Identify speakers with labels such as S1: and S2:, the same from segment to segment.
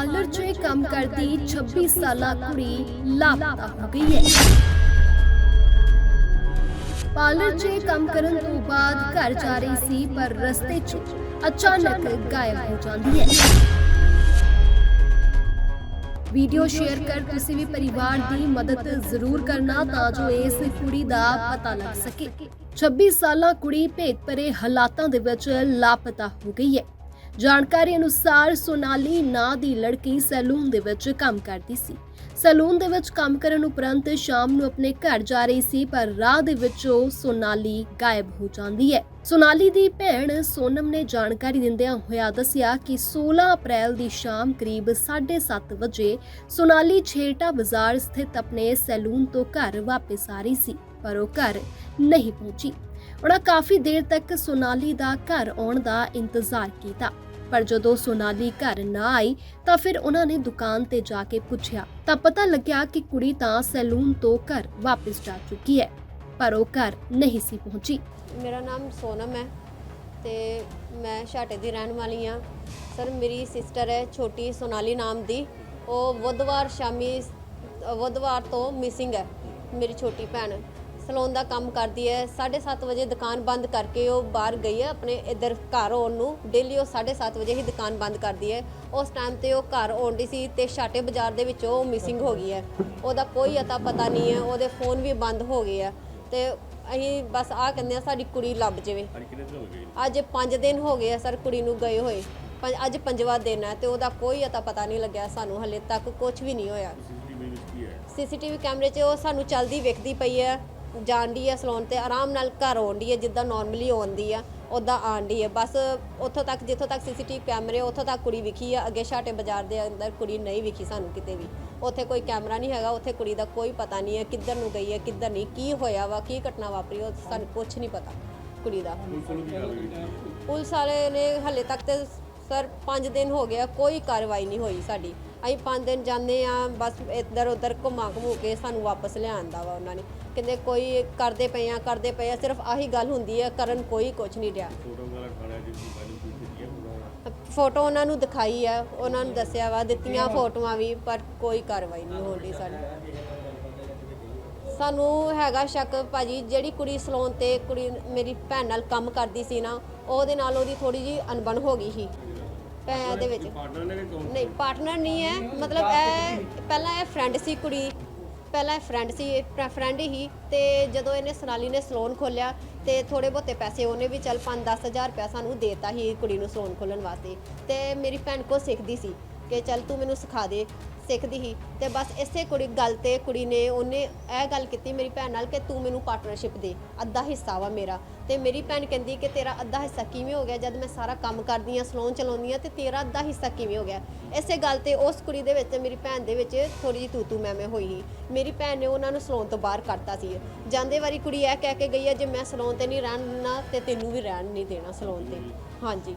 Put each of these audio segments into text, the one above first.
S1: Parlour 'ਚ ਕੰਮ ਕਰਦੀ 26 ਸਾਲਾ ਕੁੜੀ ਲਾਪਤਾ ਹੋ ਗਈ ਹੈ। ਪਾਰਲਰ 'ਚ ਕੰਮ ਕਰਨ ਤੋਂ ਬਾਅਦ ਘਰ ਜਾ ਰਹੀ ਸੀ, ਪਰ ਰਸਤੇ 'ਚ ਅਚਾਨਕ ਗਾਇਬ ਹੋ ਜਾਂਦੀ ਹੈ। ਵੀਡੀਓ ਸ਼ੇਅਰ ਕਰ ਕਿਸੇ ਵੀ ਪਰਿਵਾਰ ਦੀ ਮਦਦ ਜ਼ਰੂਰ ਕਰਨਾ ਤਾਂ ਜੋ ਇਸ ਕੁੜੀ ਦਾ ਪਤਾ ਲੱਗ ਸਕੇ। 26 ਸਾਲਾ ਕੁੜੀ ਭੇਤ ਭਰੇ ਹਾਲਾਤਾਂ ਦੇ ਵਿੱਚ ਲਾਪਤਾ ਹੋ ਗਈ ਹੈ। ਜਾਣਕਾਰੀ ਅਨੁਸਾਰ ਸੋਨਾਲੀ ਨਾਂ ਦੀ ਲੜਕੀ ਸੈਲੂਨ ਦੇ ਵਿੱਚ ਕੰਮ ਕਰਦੀ ਸੀ। ਸੈਲੂਨ ਦੇ ਵਿੱਚ ਕੰਮ ਕਰਨ ਉਪਰੰਤ ਸ਼ਾਮ ਨੂੰ ਆਪਣੇ ਘਰ ਜਾ ਰਹੀ ਸੀ, ਪਰ ਰਾਹ ਦੇ ਵਿੱਚੋਂ ਸੋਨਾਲੀ ਗਾਇਬ ਹੋ ਜਾਂਦੀ ਹੈ। ਸੋਨਾਲੀ ਦੀ ਭੈਣ ਸੋਨਮ ਨੇ ਜਾਣਕਾਰੀ ਦਿੰਦਿਆਂ ਹੋਇਆ ਦੱਸਿਆ ਕਿ 16 ਅਪ੍ਰੈਲ ਦੀ ਸ਼ਾਮ ਕਰੀਬ 7:30 ਵਜੇ ਸੋਨਾਲੀ ਛੇਟਾ ਬਾਜ਼ਾਰ ਸਥਿਤ ਆਪਣੇ ਸੈਲੂਨ ਤੋਂ ਘਰ ਵਾਪਸ ਆ ਰਹੀ ਸੀ, ਪਰ ਉਹ ਘਰ ਨਹੀਂ ਪਹੁੰਚੀ। ਉਹਨਾਂ ਕਾਫੀ ਦੇਰ ਤੱਕ ਸੋਨਾਲੀ ਦਾ ਘਰ ਆਉਣ ਦਾ ਇੰਤਜ਼ਾਰ ਕੀਤਾ। ਪਰ ਜਦੋਂ ਸੋਨਾਲੀ ਘਰ ਨਾ ਆਈ, ਤਾਂ ਫਿਰ ਉਹਨਾਂ ਨੇ ਦੁਕਾਨ ਤੇ ਜਾ ਕੇ ਪੁੱਛਿਆ, ਤਾਂ ਪਤਾ ਲੱਗਿਆ ਕਿ ਕੁੜੀ ਤਾਂ ਸੈਲੂਨ ਤੋਂ ਘਰ ਵਾਪਸ ਜਾ ਚੁੱਕੀ ਹੈ, ਪਰ ਉਹ ਘਰ ਨਹੀਂ ਸੀ ਪਹੁੰਚੀ।
S2: ਮੇਰਾ ਨਾਮ ਸੋਨਮ ਹੈ ਤੇ ਮੈਂ ਛਾਟੇ ਦੀ ਰਹਿਣ ਵਾਲੀ ਹਾਂ। ਸਰ, ਮੇਰੀ ਸਿਸਟਰ ਹੈ, ਛੋਟੀ ਸੋਨਾਲੀ ਨਾਮ ਦੀ। ਉਹ ਬੁੱਧਵਾਰ ਸ਼ਾਮੀ, ਬੁੱਧਵਾਰ ਤੋਂ ਮਿਸਿੰਗ ਹੈ, ਮੇਰੀ ਛੋਟੀ ਭੈਣ। ਸਲੂਨ ਦਾ ਕੰਮ ਕਰਦੀ ਹੈ। 7:30 ਵਜੇ ਦੁਕਾਨ ਬੰਦ ਕਰਕੇ ਉਹ ਬਾਹਰ ਗਈ ਹੈ। ਆਪਣੇ ਇੱਧਰ ਘਰ ਆਉਣ ਨੂੰ ਡੇਲੀ ਉਹ 7:30 ਵਜੇ ਹੀ ਦੁਕਾਨ ਬੰਦ ਕਰਦੀ ਹੈ। ਉਸ ਟਾਈਮ ਤੇ ਉਹ ਘਰ ਆਉਂਦੀ ਸੀ ਤੇ ਛਾਟੇ ਬਾਜ਼ਾਰ ਦੇ ਵਿੱਚੋਂ ਉਹ ਮਿਸਿੰਗ ਹੋ ਗਈ ਹੈ। ਉਹਦਾ ਕੋਈ ਅਤਾ ਪਤਾ ਨਹੀਂ ਹੈ। ਉਹਦੇ ਫੋਨ ਵੀ ਬੰਦ ਹੋ ਗਏ ਆ ਤੇ ਅਸੀਂ ਬਸ ਆ ਕਹਿੰਦੇ ਆ ਸਾਡੀ ਕੁੜੀ ਲੱਭ ਜਾਵੇ।
S3: ਅੱਜ ਕਿੰਨੇ ਦਿਨ ਹੋ ਗਏ?
S2: ਅੱਜ 5 ਦਿਨ ਹੋ ਗਏ ਆ ਸਰ ਕੁੜੀ ਨੂੰ ਗਏ ਹੋਏ। ਪੰਜ- ਅੱਜ ਪੰਜਵਾਂ ਦਿਨ ਹੈ ਤੇ ਉਹਦਾ ਕੋਈ ਅਤਾ ਪਤਾ ਨਹੀਂ ਲੱਗਿਆ ਸਾਨੂੰ ਹਲੇ ਤੱਕ ਕੁਝ ਵੀ ਨਹੀਂ ਹੋਇਆ।
S3: ਸੀਸੀਟੀਵੀ
S2: ਕੈਮਰੇ 'ਚ ਉਹ ਸਾਨੂੰ ਚਲਦੀ ਵੇਖਦੀ ਪਈ ਹੈ। ਜਾਣਦੀ ਹੈ ਸਲੂਨ ਤੇ, ਆਰਾਮ ਨਾਲ ਘਰ ਆਉਂਦੀ ਹੈ ਜਿੱਦਾਂ ਨਾਰਮਲੀ ਆਉਂਦੀ ਆ ਉਦਾਂ ਆਂਦੀ ਹੈ ਬਸ ਉੱਥੋਂ ਤੱਕ, ਜਿੱਥੋਂ ਤੱਕ ਸੀਸੀਟੀਵੀ ਕੈਮਰੇ ਉੱਥੋਂ ਤੱਕ ਕੁੜੀ ਵਿਖੀ ਆ। ਅੱਗੇ ਛਾਟੇ ਬਾਜ਼ਾਰ ਦੇ ਅੰਦਰ ਕੁੜੀ ਨਹੀਂ ਵਿਖੀ ਸਾਨੂੰ ਕਿਤੇ ਵੀ। ਉੱਥੇ ਕੋਈ ਕੈਮਰਾ ਨਹੀਂ ਹੈਗਾ, ਉੱਥੇ ਕੁੜੀ ਦਾ ਕੋਈ ਪਤਾ ਨਹੀਂ ਹੈ ਕਿੱਧਰ ਨੂੰ ਗਈ ਹੈ ਕਿੱਧਰ ਨਹੀਂ, ਕੀ ਹੋਇਆ ਵਾ, ਕੀ ਘਟਨਾ ਵਾਪਰੀ, ਉਹ ਸਾਨੂੰ ਕੁਝ ਨਹੀਂ ਪਤਾ ਕੁੜੀ ਦਾ।
S3: ਪੁਲਿਸ
S2: ਪੁਲਿਸ ਵਾਲੇ ਨੇ ਹਲੇ ਤੱਕ ਤੇ, ਸਰ 5 ਦਿਨ ਹੋ ਗਿਆ ਕੋਈ ਕਾਰਵਾਈ ਨਹੀਂ ਹੋਈ ਸਾਡੀ। ਅਸੀਂ 5 ਦਿਨ ਜਾਂਦੇ ਆ ਬਸ ਇੱਧਰ ਉੱਧਰ ਘੁੰਮਾ ਘਮੂ ਕੇ ਸਾਨੂੰ ਵਾਪਸ ਲਿਆਂਦਾ ਵਾ ਉਹਨਾਂ ਨੇ। ਕਹਿੰਦੇ ਕੋਈ ਕਰਦੇ ਪਏ ਆ ਕਰਦੇ ਪਏ ਆ ਸਿਰਫ ਆਹੀ ਗੱਲ ਹੁੰਦੀ ਹੈ ਕਰਨ ਕੋਈ ਕੁਝ ਨਹੀਂ ਰਿਹਾ
S3: ਫੋਟੋ ਹੈ ਉਹਨਾਂ
S2: ਨੂੰ ਦਿਖਾਈ ਆ ਉਹਨਾਂ ਨੂੰ ਦੱਸਿਆ ਵਾ ਦਿੱਤੀਆਂ ਫੋਟੋਆਂ ਵੀ ਪਰ ਕੋਈ ਕਾਰਵਾਈ ਨਹੀਂ ਹੋਣੀ ਸਾਡੀ। ਸਾਨੂੰ ਹੈਗਾ ਸ਼ੱਕ ਭਾਜੀ ਜਿਹੜੀ ਕੁੜੀ ਸਲੋਨ ਤੇ ਕੁੜੀ ਮੇਰੀ ਭੈਣ ਨਾਲ ਕੰਮ ਕਰਦੀ ਸੀ ਨਾ ਉਹਦੇ ਨਾਲ ਉਹਦੀ ਥੋੜੀ ਜੀ ਅਣਬਣ ਹੋ ਗਈ ਸੀ। ਭੈਣ ਦੇ ਵਿੱਚ।
S3: ਪਾਰਟਨਰ ਨੇ ਕਿ ਕੌਣ
S2: ਨਹੀਂ ਪਾਰਟਨਰ ਨਹੀਂ ਹੈ। ਮਤਲਬ ਇਹ ਪਹਿਲਾਂ ਇਹ ਫਰੈਂਡ ਸੀ ਕੁੜੀ। ਪਹਿਲਾਂ ਇਹ ਫਰੈਂਡ ਸੀ ਫਰੈਂਡ ਹੀ। ਤੇ ਜਦੋਂ ਇਹਨੇ ਸੋਨਾਲੀ ਨੇ ਸਲੋਨ ਖੋਲਿਆ ਤੇ ਥੋੜੇ ਬਹੁਤੇ ਪੈਸੇ ਉਹਨੇ ਵੀ ਚੱਲ 5 ਹਜ਼ਾਰ ਰੁਪਇਆ ਸਾਨੂੰ ਦੇਤਾ ਸੀ ਕੁੜੀ ਨੂੰ ਸਲੋਨ ਖੋਲਣ ਵਾਸਤੇ। ਤੇ ਮੇਰੀ ਭੈਣ ਕੋ ਸਿੱਖਦੀ ਸੀ ਕਿ ਚੱਲ ਤੂੰ ਮੈਨੂੰ ਸਿਖਾ ਦੇ। ਸਿੱਖਦੀ ਸੀ ਤੇ ਬਸ ਇਸੇ ਕੁੜੀ ਗੱਲ ਤੇ ਕੁੜੀ ਨੇ ਉਹਨੇ ਇਹ ਗੱਲ ਕੀਤੀ ਮੇਰੀ ਭੈਣ ਨਾਲ ਕਿ ਤੂੰ ਮੈਨੂੰ ਪਾਰਟਨਰਸ਼ਿਪ ਦੇ, ਅੱਧਾ ਹਿੱਸਾ ਵਾ ਮੇਰਾ। ਤੇ ਮੇਰੀ ਭੈਣ ਕਹਿੰਦੀ ਕਿ ਤੇਰਾ ਅੱਧਾ ਹਿੱਸਾ ਕਿਵੇਂ ਹੋ ਗਿਆ ਜਦ ਮੈਂ ਸਾਰਾ ਕੰਮ ਕਰਦੀ ਆ ਸਲੋਨ ਚਲਾਉਂਦੀ ਆ, ਤੇ ਤੇਰਾ ਅੱਧਾ ਹਿੱਸਾ ਕਿਵੇਂ ਹੋ ਗਿਆ? ਇਸੇ ਗੱਲ ਤੇ ਉਸ ਕੁੜੀ ਦੇ ਵਿੱਚ ਤੇ ਮੇਰੀ ਭੈਣ ਦੇ ਵਿੱਚ ਥੋੜੀ ਜਿਹੀ ਤੂ ਤੂ ਮੈਂ ਮੈਂ ਹੋਈ ਸੀ। ਮੇਰੀ ਭੈਣ ਨੇ ਉਹਨਾਂ ਨੂੰ ਸਲੋਨ ਤੋਂ ਬਾਹਰ ਕੱਢਤਾ ਸੀ। ਜਾਂਦੇ ਵਾਰੀ ਕੁੜੀ ਇਹ ਕਹਿ ਕੇ ਗਈ ਹੈ, ਜੇ ਮੈਂ ਸਲੋਨ ਤੇ ਨਹੀਂ ਰਹਿਣਾ ਤੇ ਤੈਨੂੰ ਵੀ ਰਹਿਣ ਨਹੀਂ ਦੇਣਾ ਸਲੋਨ ਤੇ। ਹਾਂਜੀ।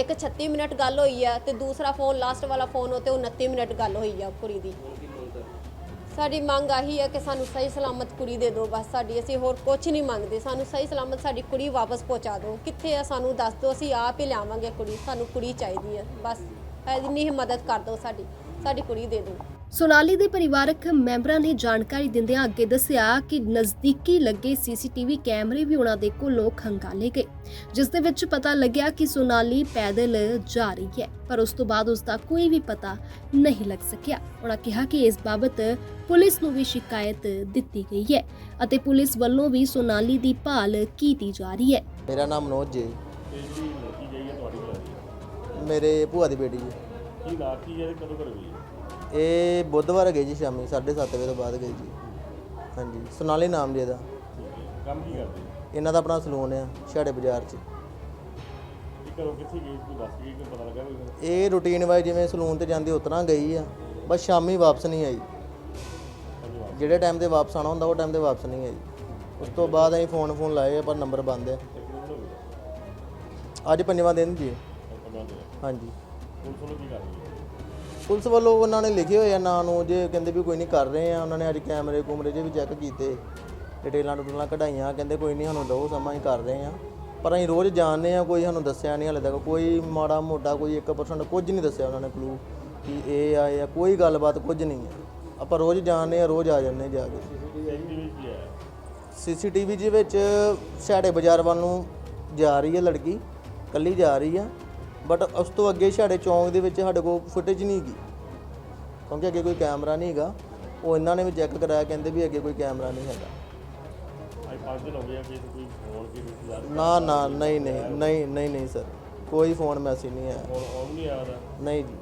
S2: ਇੱਕ 36 ਮਿੰਟ ਗੱਲ ਹੋਈ ਆ ਤੇ ਦੂਸਰਾ ਫੋਨ ਲਾਸਟ ਵਾਲਾ ਫੋਨ ਉਹ ਤੇ 29 ਮਿੰਟ ਗੱਲ ਹੋਈ ਆ ਕੁੜੀ ਦੀ। ਸਾਡੀ ਮੰਗ ਆਹੀ ਹੈ ਕਿ ਸਾਨੂੰ ਸਹੀ ਸਲਾਮਤ ਕੁੜੀ ਦੇ ਦਿਓ, ਬਸ ਸਾਡੀ ਅਸੀਂ ਹੋਰ ਕੁਝ ਨਹੀਂ ਮੰਗਦੇ। ਸਾਨੂੰ ਸਹੀ ਸਲਾਮਤ ਸਾਡੀ ਕੁੜੀ ਵਾਪਸ ਪਹੁੰਚਾ ਦਿਓ। ਕਿੱਥੇ ਆ ਸਾਨੂੰ ਦੱਸ ਦਿਓ, ਅਸੀਂ ਆਪ ਹੀ ਲਿਆਵਾਂਗੇ ਕੁੜੀ, ਸਾਨੂੰ ਕੁੜੀ ਚਾਹੀਦੀ ਹੈ ਬਸ ਇੰਨੀ ਹੀ ਮਦਦ ਕਰ ਦਿਓ ਸਾਡੀ ਸਾਡੀ ਕੁੜੀ ਦੇ ਦਿਓ।
S1: ਸੋਨਾਲੀ ਦੇ ਪਰਿਵਾਰਕ ਮੈਂਬਰਾਂ ਨੇ ਜਾਣਕਾਰੀ ਦਿੰਦਿਆਂ ਅੱਗੇ ਦੱਸਿਆ ਕਿ ਨਜ਼ਦੀਕੀ ਲੱਗੇ ਸੀਸੀਟੀਵੀ ਕੈਮਰੇ ਵੀ ਉਹਨਾਂ ਦੇ ਕੋਲੋਂ ਖੰਗਾਲੇ ਗਏ ਜਿਸ ਦੇ ਵਿੱਚ ਪਤਾ ਲੱਗਿਆ ਕਿ ਸੋਨਾਲੀ ਪੈਦਲ ਜਾ ਰਹੀ ਹੈ ਪਰ ਉਸ ਤੋਂ ਬਾਅਦ ਉਸ ਦਾ ਕੋਈ ਵੀ ਪਤਾ ਨਹੀਂ ਲੱਗ ਸਕਿਆ। ਉਹਨਾਂ ਕਿਹਾ ਕਿ ਇਸ ਬਾਬਤ ਪੁਲਿਸ ਨੂੰ ਵੀ ਸ਼ਿਕਾਇਤ ਦਿੱਤੀ ਗਈ ਹੈ ਅਤੇ ਪੁਲਿਸ ਵੱਲੋਂ ਵੀ ਸੋਨਾਲੀ ਦੀ ਭਾਲ ਕੀਤੀ ਜਾ ਰਹੀ ਹੈ।
S4: ਮੇਰਾ ਨਾਮ ਮਨੋਜ ਜੀ।
S3: ਤੇ ਜਿਹੜੀ ਲੜਕੀ ਗਈ ਹੈ ਤੁਹਾਡੀ ਘਰ ਦੀ
S4: ਮੇਰੇ ਭੂਆ ਦੀ ਬੇਟੀ ਜੀ।
S3: ਕੀ ਕੀ ਹੈ ਕਦੋਂ ਹੈ?
S4: ਇਹ ਬੁੱਧਵਾਰ ਗਈ ਜੀ ਸ਼ਾਮੀ 7:30 ਵਜੇ ਤੋਂ ਬਾਅਦ ਗਈ ਜੀ। ਹਾਂਜੀ ਸੋਨਾਲੀ ਨਾਮ ਜੀ ਇਹਦਾ।
S3: ਕੰਮ ਕੀ ਕਰਦੇ?
S4: ਇਹਨਾਂ ਦਾ ਆਪਣਾ ਸਲੂਨ ਆ ਛਾੜੇ ਬਾਜ਼ਾਰ 'ਚ।
S3: ਇਹ ਘਰੋਂ ਕਿੱਥੇ ਗਈ ਕੋਈ ਦੱਸ ਗਈ ਕਿ ਪਤਾ ਲੱਗਾ ਕੋਈ?
S4: ਇਹ ਰੂਟੀਨ ਵਾਈਜ਼ ਜਿਵੇਂ ਸਲੂਨ ਤੇ ਜਾਂਦੀ ਉਤਰਾ ਗਈ ਆ ਬਸ ਸ਼ਾਮੀ ਵਾਪਸ ਨਹੀਂ ਆਈ। ਜਿਹੜੇ ਟਾਈਮ ਤੇ ਵਾਪਸ ਆਣਾ ਹੁੰਦਾ ਉਹ ਟਾਈਮ ਤੇ ਵਾਪਸ ਨਹੀਂ ਆਈ। ਉਸ ਤੋਂ ਬਾਅਦ ਅਸੀਂ ਫੋਨ ਫੋਨ ਲਾਏ ਆ, ਪਰ ਨੰਬਰ ਬੰਦ ਹੈ ਅੱਜ ਪੰਜਵਾਂ ਦਿਨ ਜੀ। ਹਾਂਜੀ।
S3: ਪੁਲਿਸ ਵੱਲੋਂ ਕੀ ਕਰ ਰਹੀ ਹੈ?
S4: ਪੁਲਿਸ ਵੱਲੋਂ ਉਹਨਾਂ ਨੇ ਲਿਖੇ ਹੋਏ ਆ ਨਾਂ ਨੂੰ, ਜੇ ਕਹਿੰਦੇ ਵੀ ਕੋਈ ਨਹੀਂ ਕਰ ਰਹੇ ਆ, ਉਹਨਾਂ ਨੇ ਅੱਜ ਕੈਮਰੇ ਕੁਮਰੇ ਜੇ ਵੀ ਚੈੱਕ ਕੀਤੇ ਡਿਟੇਲਾਂ ਡੁਟੇਲਾਂ ਕਢਾਈਆਂ, ਕਹਿੰਦੇ ਕੋਈ ਨਹੀਂ ਸਾਨੂੰ ਦੋ ਸਮਾਂ ਹੀ ਕਰ ਰਹੇ ਆ। ਪਰ ਅਸੀਂ ਰੋਜ਼ ਜਾਣਦੇ ਆ, ਕੋਈ ਸਾਨੂੰ ਦੱਸਿਆ ਨਹੀਂ ਹਲੇ ਤੱਕ, ਕੋਈ ਮਾੜਾ ਮੋਟਾ ਕੋਈ 1% ਕੁਝ ਨਹੀਂ ਦੱਸਿਆ ਉਹਨਾਂ ਨੇ ਕਲੂ ਕਿ ਇਹ ਆ ਜਾਂ ਕੋਈ ਗੱਲਬਾਤ ਕੁਝ ਨਹੀਂ ਹੈ ਆਪਾਂ ਰੋਜ਼ ਜਾਣਦੇ ਆ, ਰੋਜ਼ ਆ ਜਾਂਦੇ ਜਾ ਕੇ।
S3: ਸੀਸੀਟੀਵੀ ਕੀ ਹੈ
S4: ਸੀਸੀਟੀਵੀ ਦੇ ਵਿੱਚ ਸਾਡੇ ਬਾਜ਼ਾਰ ਵੱਲ ਨੂੰ ਜਾ ਰਹੀ ਹੈ ਲੜਕੀ, ਕੱਲੀ ਜਾ ਰਹੀ ਆ। ਬਟ ਉਸ ਤੋਂ ਅੱਗੇ ਛਾੜੇ ਚੌਂਕ ਦੇ ਵਿੱਚ ਸਾਡੇ ਕੋਲ ਫੁਟੇਜ ਨਹੀਂ ਹੈਗੀ। ਕਿਉਂਕਿ ਅੱਗੇ ਕੋਈ ਕੈਮਰਾ ਨਹੀਂ ਹੈਗਾ। ਉਹ ਇਹਨਾਂ ਨੇ ਵੀ ਚੈੱਕ ਕਰਾਇਆ ਕਹਿੰਦੇ ਵੀ ਅੱਗੇ ਕੋਈ ਕੈਮਰਾ ਨਹੀਂ ਹੈਗਾ।
S3: ਅੱਜ ਪੰਜ ਦਿਨ ਹੋ ਗਏ ਆ ਕਿ ਕੋਈ ਫੋਨ ਕੀ ਰਿਸ਼ਤੇਦਾਰ
S4: ਨਾ ਨਾ ਨਹੀਂ ਨਹੀਂ ਨਹੀਂ ਨਹੀਂ ਨਹੀਂ ਸਰ ਕੋਈ ਫੋਨ ਮੈਸੇਜ ਨਹੀਂ ਆਇਆ।
S3: ਫੋਨ ਨਹੀਂ
S4: ਜੀ।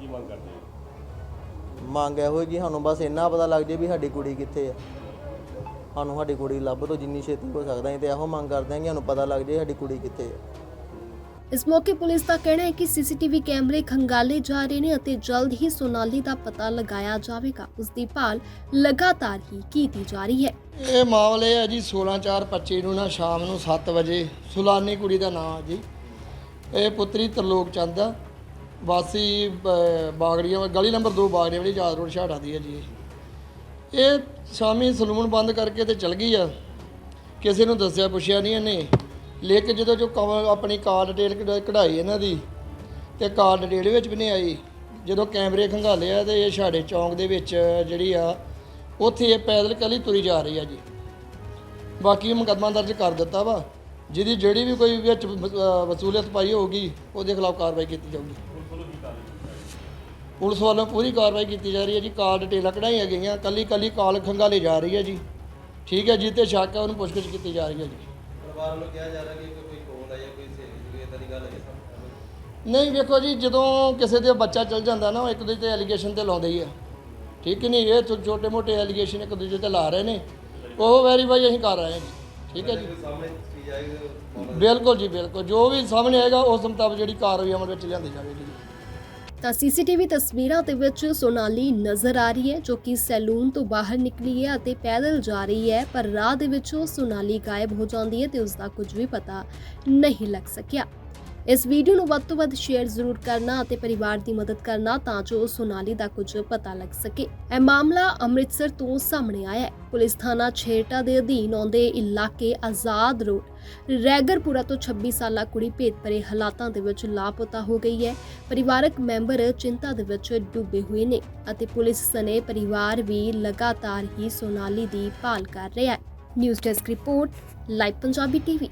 S3: ਕੀ ਮੰਗ ਕਰਦੇ ਹੋ?
S4: ਮੰਗ ਇਹੋ ਹੈ ਕਿ ਸਾਨੂੰ ਬਸ ਇੰਨਾ ਪਤਾ ਲੱਗ ਜੇ ਵੀ ਸਾਡੀ ਕੁੜੀ ਕਿੱਥੇ ਆ। ਸਾਨੂੰ ਸਾਡੀ ਕੁੜੀ ਲੱਭ ਤੋਂ ਜਿੰਨੀ ਛੇਤੀ ਹੋ ਸਕਦਾ ਅਸੀਂ ਤੇ ਇਹੋ ਮੰਗ ਕਰਦੇ ਹਾਂ ਕਿ ਸਾਨੂੰ ਪਤਾ ਲੱਗ ਜੇ ਸਾਡੀ ਕੁੜੀ ਕਿੱਥੇ ਆ।
S1: ਇਸ ਮੌਕੇ ਪੁਲਿਸ ਦਾ ਕਹਿਣਾ ਹੈ ਕਿ ਸੀਸੀਟੀਵੀ ਕੈਮਰੇ ਖੰਗਾਲੇ ਜਾ ਰਹੇ ਨੇ ਅਤੇ ਜਲਦ ਹੀ ਸੋਨਾਲੀ ਦਾ ਪਤਾ ਲਗਾਇਆ ਜਾਵੇਗਾ। ਉਸ ਦੀ ਭਾਲ ਲਗਾਤਾਰ ਹੀ ਕੀਤੀ ਜਾ ਰਹੀ ਹੈ।
S5: ਇਹ ਮਾਮਲੇ ਹੈ ਜੀ 16/4/25 ਨੂੰ ਨਾ ਸ਼ਾਮ ਨੂੰ 7 ਵਜੇ। ਸੁਲਾਨੀ ਕੁੜੀ ਦਾ ਨਾਮ ਹੈ ਜੀ। ਇਹ ਪੁੱਤਰੀ ਤਰਲੋਕ ਚੰਦ ਆ। ਵਾਸੀ ਬ- ਬਾਗੜੀਆਂ ਗਲੀ ਨੰਬਰ 2 ਬਾਗੜੀਆਂ ਵਾਲੀ ਯਾਦ ਰੋਡ ਛਾੜਾ ਦੀ ਹੈ ਜੀ ਇਹ। ਇਹ ਸ਼ਾਮੀ ਸਲੂਨ ਬੰਦ ਕਰਕੇ ਤੇ ਚਲ ਗਈ ਆ। ਕਿਸੇ ਨੂੰ ਦੱਸਿਆ ਪੁੱਛਿਆ ਨਹੀਂ ਇਹਨੇ। ਲੇਕਿਨ ਜਦੋਂ ਜੋ ਕਵਰ ਆਪਣੀ ਕਾਰ ਡਿਟੇਲ ਕਢ- ਕਢਾਈ ਇਹਨਾਂ ਦੀ, ਤੇ ਕਾਰ ਡਿਟੇਲ ਵਿੱਚ ਵੀ ਨਹੀਂ ਆਈ, ਜਦੋਂ ਕੈਮਰੇ ਖੰਗਾਲੇ ਆ ਤੇ ਇਹ ਛਾੜੇ ਚੌਂਕ ਦੇ ਵਿੱਚ ਜਿਹੜੀ ਆ, ਉੱਥੇ ਇਹ ਪੈਦਲ ਕੱਲੀ ਤੁਰੀ ਜਾ ਰਹੀ ਆ ਜੀ। ਬਾਕੀ ਮੁਕੱਦਮਾ ਦਰਜ ਕਰ ਦਿੱਤਾ ਵਾ, ਜਿਹਦੀ ਜਿਹੜੀ ਵੀ ਕੋਈ ਵਿੱਚ ਵ- ਅਹ ਵਸੂਲੀਅਤ ਪਾਈ ਹੋਊਗੀ, ਉਹਦੇ ਖਿਲਾਫ ਕਾਰਵਾਈ ਕੀਤੀ ਜਾਊਗੀ। ਪੁਲਿਸ ਵੱਲੋਂ ਪੂਰੀ ਕਾਰਵਾਈ ਕੀਤੀ ਜਾ ਰਹੀ ਹੈ ਜੀ ਕਾਲ ਡਿਟੇਲਾਂ ਕਢਾਈਆਂ ਗਈਆਂ ਕੱਲੀ ਕੱਲੀ ਕਾਲ ਖੰਗਾਲੇ ਜਾ ਰਹੀ ਹੈ ਜੀ। ਠੀਕ ਹੈ ਜਿੱਤੇ ਸ਼ੱਕ ਹੈ ਉਹਨੂੰ ਪੁੱਛਗਿੱਛ ਕੀਤੀ ਜਾ ਰਹੀ ਹੈ ਜੀ।
S6: ਪਰਿਵਾਰ ਨੂੰ ਕਿਹਾ ਜਾ ਰਿਹਾ ਕਿ ਕੋਈ ਕੋਲ ਹੈ ਜਾਂ ਕੋਈ ਸਹੇਲੀ ਕੋਈ ਇਦਾਂ ਦੀ ਗੱਲ ਹੈ ਸਾਹਮਣੇ
S5: ਨਹੀਂ ਵੇਖੋ ਜੀ ਜਦੋਂ ਕਿਸੇ ਦੇ ਬੱਚਾ ਚਲ ਜਾਂਦਾ ਨਾ ਉਹ ਇੱਕ ਦੂਜੇ ਤੇ ਐਲੀਗੇਸ਼ਨ ਤੇ ਲਾਉਂਦੇ ਹੀ ਆ। ਠੀਕ ਨਹੀਂ ਇਹ ਛੋਟੇ ਮੋਟੇ ਐਲੀਗੇਸ਼ਨ ਇੱਕ ਦੂਜੇ ਤੇ ਲਾ ਰਹੇ ਨੇ। ਉਹ ਵੈਰੀਫਾਈ ਅਸੀਂ ਕਰ ਰਹੇ ਹਾਂ ਠੀਕ ਹੈ ਜੀ। ਬਿਲਕੁਲ ਜੀ ਬਿਲਕੁਲ। ਜੋ ਵੀ ਸਾਹਮਣੇ ਆਏਗਾ ਉਸ ਮੁਤਾਬਕ ਜਿਹੜੀ ਕਾਰਵਾਈ ਅਮਲ ਵਿੱਚ ਲਿਆਂਦੀ ਜਾਵੇਗੀ ਜੀ।
S1: ਤਾਂ ਸੀਸੀਟੀਵੀ ਤਸਵੀਰਾਂ ਦੇ ਵਿੱਚ ਸੋਨਾਲੀ ਨਜ਼ਰ ਆ ਰਹੀ ਹੈ, ਜੋ ਕਿ ਸੈਲੂਨ ਤੋਂ ਬਾਹਰ ਨਿਕਲੀ ਹੈ ਅਤੇ ਪੈਦਲ ਜਾ ਰਹੀ ਹੈ, ਪਰ ਰਾਹ ਦੇ ਵਿੱਚੋਂ ਸੋਨਾਲੀ ਗਾਇਬ ਹੋ ਜਾਂਦੀ ਹੈ ਤੇ ਉਸ ਦਾ ਕੁਝ ਵੀ ਪਤਾ ਨਹੀਂ ਲੱਗ ਸਕਿਆ। ਇਸ ਵੀਡੀਓ ਨੂੰ ਵੱਧ ਤੋਂ ਵੱਧ ਸ਼ੇਅਰ ਜ਼ਰੂਰ ਕਰਨਾ ਅਤੇ ਪਰਿਵਾਰ ਦੀ ਮਦਦ ਕਰਨਾ ਤਾਂ ਜੋ ਸੋਨਾਲੀ ਦਾ ਕੁਝ ਪਤਾ ਲੱਗ ਸਕੇ। ਇਹ ਮਾਮਲਾ ਅੰਮ੍ਰਿਤਸਰ ਤੋਂ ਸਾਹਮਣੇ ਆਇਆ ਹੈ। ਪੁਲਿਸ ਥਾਣਾ ਛੇਟਾ ਦੇ ਅਧੀਨ ਆਉਂਦੇ ਇਲਾਕੇ ਆਜ਼ਾਦ ਰੋਡ, ਰੈਗਰਪੁਰਾ ਤੋਂ 26 ਸਾਲਾ ਕੁੜੀ ਭੇਤ ਭਰੇ ਹਾਲਾਤਾਂ ਦੇ ਵਿੱਚ ਲਾਪਤਾ ਹੋ ਗਈ ਹੈ। ਪਰਿਵਾਰਕ ਮੈਂਬਰ ਚਿੰਤਾ ਦੇ ਵਿੱਚ ਡੁੱਬੇ ਹੋਏ ਨੇ ਅਤੇ ਪੁਲਿਸ ਸਣੇ ਪਰਿਵਾਰ ਵੀ ਲਗਾਤਾਰ ਹੀ ਸੋਨਾਲੀ ਦੀ ਭਾਲ ਕਰ ਰਿਹਾ ਹੈ। News desk report, live Punjabi TV.